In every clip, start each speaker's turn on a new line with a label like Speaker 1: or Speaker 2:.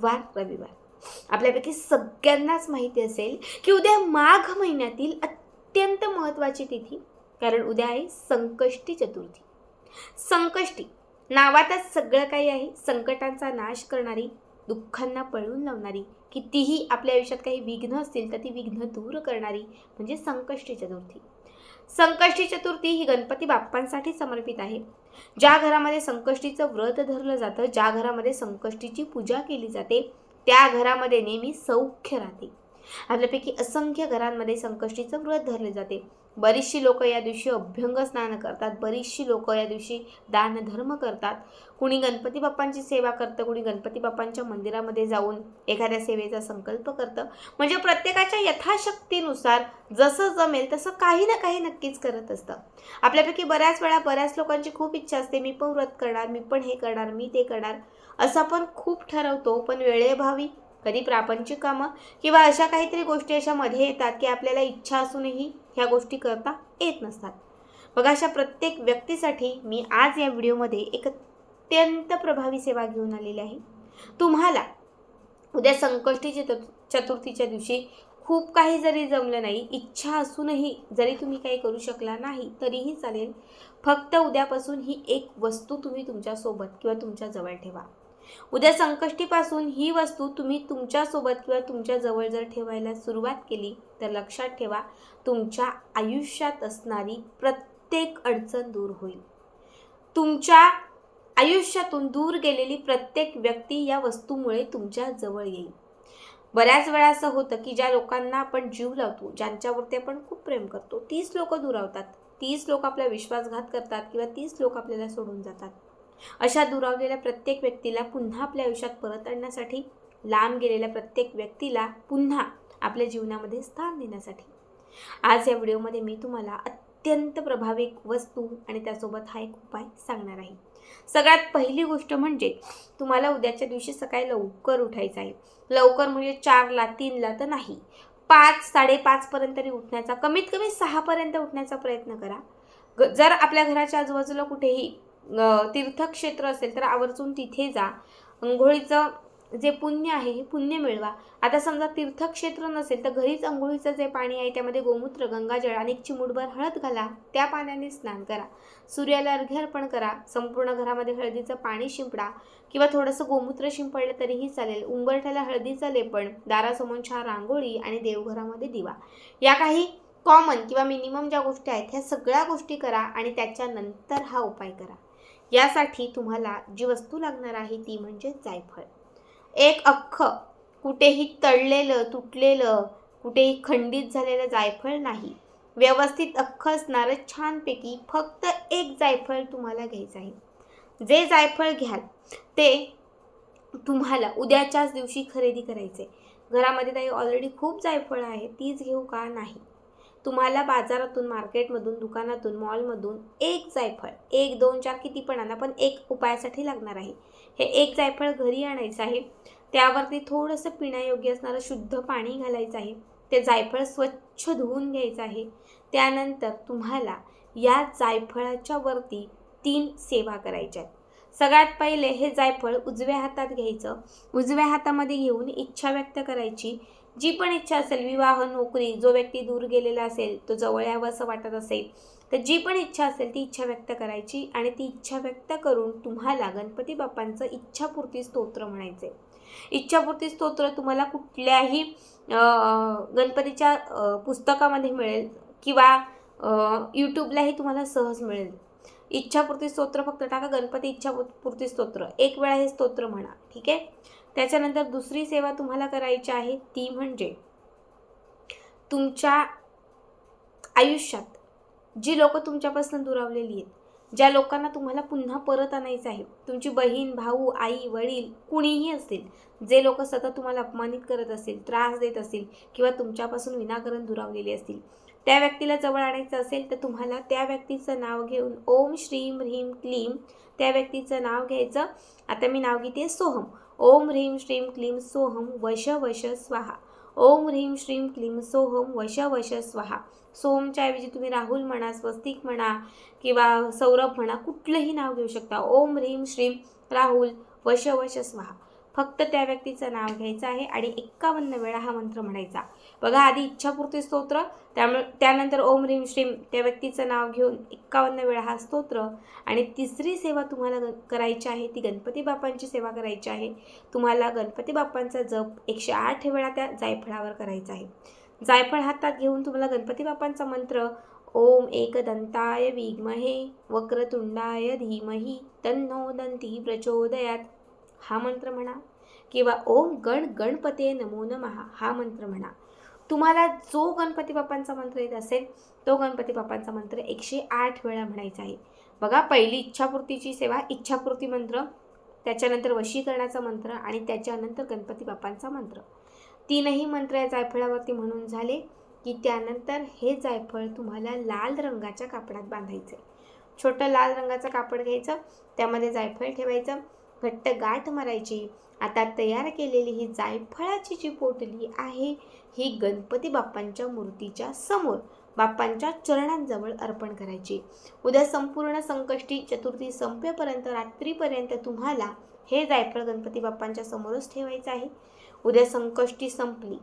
Speaker 1: वार रविवार. आपल्यापैकी सगळ्यांनाच माहिती असेल की उद्या माघ महिन्यातील अत्यंत महत्त्वाची तिथी कारण उद्या आहे संकष्टी चतुर्थी. संकष्टी नावातच सगळं काही आहे संकटांचा नाश करणारी दुःखांना पळून लावणारी कितीही आपल्या आयुष्यात काही विघ्न असतील तर ती विघ्न दूर करणारी म्हणजे संकष्टी चतुर्थी. संकष्टी चतुर्थी ही गणपती बाप्पांसाठी समर्पित आहे. ज्या घरामध्ये संकष्टीचं व्रत धरलं जातं ज्या घरामध्ये संकष्टीची पूजा केली जाते त्या घरामध्ये नेहमी सौख्य राहते. आपल्यापैकी असंख्य घरांमध्ये संकष्टीचं व्रत धरले जाते. बरीचशी लोक या दिवशी अभ्यंग स्नान करतात बरीचशी लोक या दिवशी दानधर्म करतात. कुणी गणपती बाप्पांची सेवा करतं कुणी गणपती बाप्पांच्या मंदिरामध्ये जाऊन एखाद्या सेवेचा संकल्प करतं. म्हणजे प्रत्येकाच्या यथाशक्तीनुसार जसं जमेल तसं काही ना काही नक्कीच करत असतं. आपल्यापैकी बऱ्याच वेळा बऱ्याच लोकांची खूप इच्छा असते मी पण व्रत करणार मी पण हे करणार मी ते करणार. असं आपण खूप ठरवतो पण वेळेभावी कधी प्रापंचिक कामं किंवा अशा काहीतरी गोष्टी अशा मध्ये येतात की आपल्याला इच्छा असूनही ह्या गोष्टी करता येत नसतात. बघा अशा प्रत्येक व्यक्तीसाठी मी आज या व्हिडिओमध्ये एक अत्यंत प्रभावी सेवा घेऊन आलेली आहे. तुम्हाला उद्या संकष्टी चतुर्थीच्या दिवशी खूप काही जरी जमलं नाही इच्छा असूनही जरी तुम्ही काही करू शकला नाही तरीही चालेल. फक्त उद्यापासून ही एक वस्तू तुम्ही तुमच्यासोबत किंवा तुमच्या जवळ ठेवा. उद्या संकष्टीपासून ही वस्तू तुम्ही तुमच्यासोबत किंवा तुमच्या जवळ जर ठेवायला सुरुवात केली तर लक्षात ठेवा तुमच्या आयुष्यात असणारी प्रत्येक अडचण दूर होईल. तुमच्या आयुष्यातून दूर गेलेली प्रत्येक व्यक्ती या वस्तूमुळे तुमच्या जवळ येईल. बऱ्याच वेळा असं होतं की ज्या लोकांना आपण जीव लावतो ज्यांच्यावरती आपण खूप प्रेम करतो तीच लोक दुरावतात. तीच लोक आपला विश्वासघात करतात किंवा तीच लोक आपल्याला सोडून जातात. अशा दुरावलेल्या प्रत्येक व्यक्तीला पुन्हा आपल्या आयुष्यात परत आणण्यासाठी लांब गेलेल्या प्रत्येक व्यक्तीला पुन्हा आपल्या जीवनामध्ये स्थान देण्यासाठी. आज या व्हिडिओमध्ये मी तुम्हाला अत्यंत प्रभावी वस्तू आणि त्यासोबत हा एक उपाय सांगणार आहे. सगळ्यात पहिली गोष्ट म्हणजे तुम्हाला उद्याच्या दिवशी सकाळी लवकर उठायचं आहे. लवकर म्हणजे चारला तीनला तर नाही. पाच साडेपाचपर्यंत तरी उठण्याचा कमीत कमी सहापर्यंत उठण्याचा प्रयत्न करा. ग जर आपल्या घराच्या आजूबाजूला कुठेही तीर्थक्षेत्र असेल तर आवर्जून तिथे जा. अंघोळीचं जे पुण्य आहे हे पुण्य मिळवा. आता समजा तीर्थक्षेत्र नसेल तर घरीच अंघोळीचं जे पाणी आहे त्यामध्ये गोमूत्र गंगाजळ आणि एक हळद घाला. त्या पाण्याने स्नान करा. सूर्याला अर्घ्य अर्पण करा. संपूर्ण घरामध्ये हळदीचं पाणी शिंपडा. किंवा थोडंसं गोमूत्र शिंपडलं तरीही चालेल. उंबरठ्याला हळदीचं लेपण दारासमोर छान रांगोळी आणि देवघरामध्ये दिवा. या काही कॉमन किंवा मिनिमम ज्या गोष्टी आहेत ह्या सगळ्या गोष्टी करा आणि त्याच्यानंतर हा उपाय करा. यासाठी तुम्हाला जी वस्तू लागणार आहे ती म्हणजे जायफळ. एक अख्ख कुठेही तळलेलं तुटलेलं कुठेही खंडित झालेलं जायफळ नाही. व्यवस्थित अख्ख असणारं छानपैकी फक्त एक जायफळ तुम्हाला घ्यायचं आहे. जे जायफळ घ्याल ते तुम्हाला उद्याच्याच दिवशी खरेदी करायचे घरामध्ये ताई ऑलरेडी खूप जायफळं आहे तीच घेऊ का नाही? तुम्हाला बाजारातून मार्केटमधून दुकानातून मॉलमधून एक जायफळ एक दोन चार किती पण आणा पण एक उपायासाठी लागणार आहे. हे एक जायफळ घरी आणायचं आहे. त्यावरती थोडंसं पिण्यायोग्य असणारं शुद्ध पाणी घालायचं आहे. ते जायफळ स्वच्छ धुवून घ्यायचं आहे. त्यानंतर तुम्हाला या जायफळाच्या वरती तीन सेवा करायच्या आहेत. सगळ्यात पहिले हे जायफळ उजव्या हातात घ्यायचं. उजव्या हातामध्ये घेऊन इच्छा व्यक्त करायची. जी पण इच्छा असेल विवाह नोकरी जो व्यक्ती दूर गेलेला असेल तो जवळ यावं असं वाटत असेल तर जी पण इच्छा असेल ती इच्छा व्यक्त करायची आणि ती इच्छा व्यक्त करून तुम्हाला गणपती बाप्पांचं इच्छापूर्ती स्तोत्र म्हणायचे. इच्छापूर्ती स्तोत्र तुम्हाला कुठल्याही गणपतीच्या पुस्तकामध्ये मिळेल किंवा यूट्यूबलाही तुम्हाला सहज मिळेल. इच्छापूर्ती स्तोत्र फक्त टाका गणपती इच्छापूर्ती स्तोत्र. एक वेळा हे स्तोत्र म्हणा ठीक आहे? त्याच्यानंतर दुसरी सेवा तुम्हाला करायची आहे ती म्हणजे तुमच्या आयुष्यात जी लोक तुमच्यापासून दुरावलेली आहेत ज्या लोकांना तुम्हाला पुन्हा परत आणायचं आहे तुमची बहीण भाऊ आई वडील कुणीही असतील जे लोक सतत तुम्हाला अपमानित करत असतील त्रास देत असतील किंवा तुमच्यापासून विनाकारण दुरावलेले असतील त्या व्यक्तीला जवळ आणायचं असेल तर तुम्हाला त्या व्यक्तीचं नाव घेऊन ओम श्रीम ह्रीम क्लीम त्या व्यक्तीचं नाव घ्यायचं. आता मी नाव घेते सोहम. ओम ह्रीं श्रीं क्लीं सोहम वश वश स्वाहा। ओम ह्रीं श्रीं क्लीं सोहम वश वश स्वाहा। सोमच्या ऐवजी तुम्ही राहुल म्हणा स्वस्तिक म्हणा किंवा सौरभ म्हणा कुठलंही नाव घेऊ शकता. ओम ह्रीं श्रीं राहुल वश वश स्वाहा. फक्त त्या व्यक्तीचं नाव घ्यायचं आहे आणि एक्कावन्न वेळा हा मंत्र म्हणायचा. बघा आधी इच्छापूर्ती स्तोत्र त्यामुळे त्यानंतर ओम रीम श्रीम त्या व्यक्तीचं नाव घेऊन एक्कावन्न वेळा हा स्तोत्र आणि तिसरी सेवा तुम्हाला ग- करायची आहे ती गणपती बाप्पांची सेवा करायची आहे. तुम्हाला गणपती बाप्पांचा जप एकशे आठ वेळा त्या जायफळावर करायचा आहे. जायफळ हातात घेऊन तुम्हाला गणपती बाप्पांचा मंत्र ओम एकदंताय विद्महे वक्रतुंडाय धीमहि तन्नो दंती प्रचोदयात. हा मंत्र म्हणा किंवा ओम गण गणपते नमो नमहा हा मंत्र म्हणा. तुम्हाला जो गणपती बाप्पांचा मंत्र येत असेल तो गणपती बाप्पांचा मंत्र एकशे आठ वेळा म्हणायचा आहे. बघा पहिली इच्छापूर्तीची सेवा इच्छापूर्ती मंत्र त्याच्यानंतर वशीकरणाचा मंत्र आणि त्याच्यानंतर गणपती बाप्पांचा मंत्र. तीनही मंत्र या जायफळावरती म्हणून झाले की त्यानंतर हे जायफळ तुम्हाला लाल रंगाच्या कापडात बांधायचे छोटं लाल रंगाचं कापड घ्यायचं त्यामध्ये जायफळ ठेवायचं घट्ट गाठ मारायची. आता तयार केलेली ही जायफळाची जी पोटली आहे ही गणपती बाप्पांच्या मूर्तीच्या समोर बाप्पांच्या चरणांजवळ अर्पण करायची. उद्या संपूर्ण संकष्टी चतुर्थी संपेपर्यंत रात्रीपर्यंत तुम्हाला हे जायफळ गणपती बाप्पांच्या समोरच ठेवायचं आहे. उद्या संकष्टी संपली.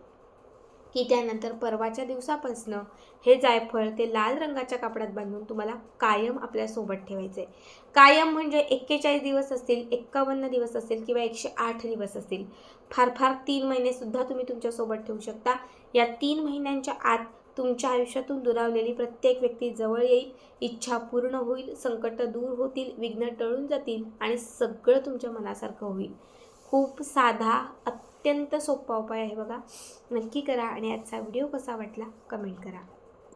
Speaker 1: की त्यानंतर परवाच्या दिवसापासनं हे जायफळ ते लाल रंगाच्या कापडात बांधून तुम्हाला कायम आपल्यासोबत ठेवायचं आहे कायम म्हणजे एक्केचाळीस दिवस असतील एक्कावन्न दिवस असतील किंवा एकशे आठ दिवस असतील. फार फार तीन महिनेसुद्धा तुम्ही तुमच्यासोबत ठेवू शकता. या तीन महिन्यांच्या आत तुमच्या आयुष्यातून दुरावलेली प्रत्येक व्यक्ती जवळ येईल इच्छा पूर्ण होईल संकट दूर होतील विघ्न टळून जातील आणि सगळं तुमच्या मनासारखं होईल. खूप साधा अत्यंत सोपा उपाय आहे बघा. नक्की करा आणि आजचा व्हिडिओ कसा वाटला कमेंट करा.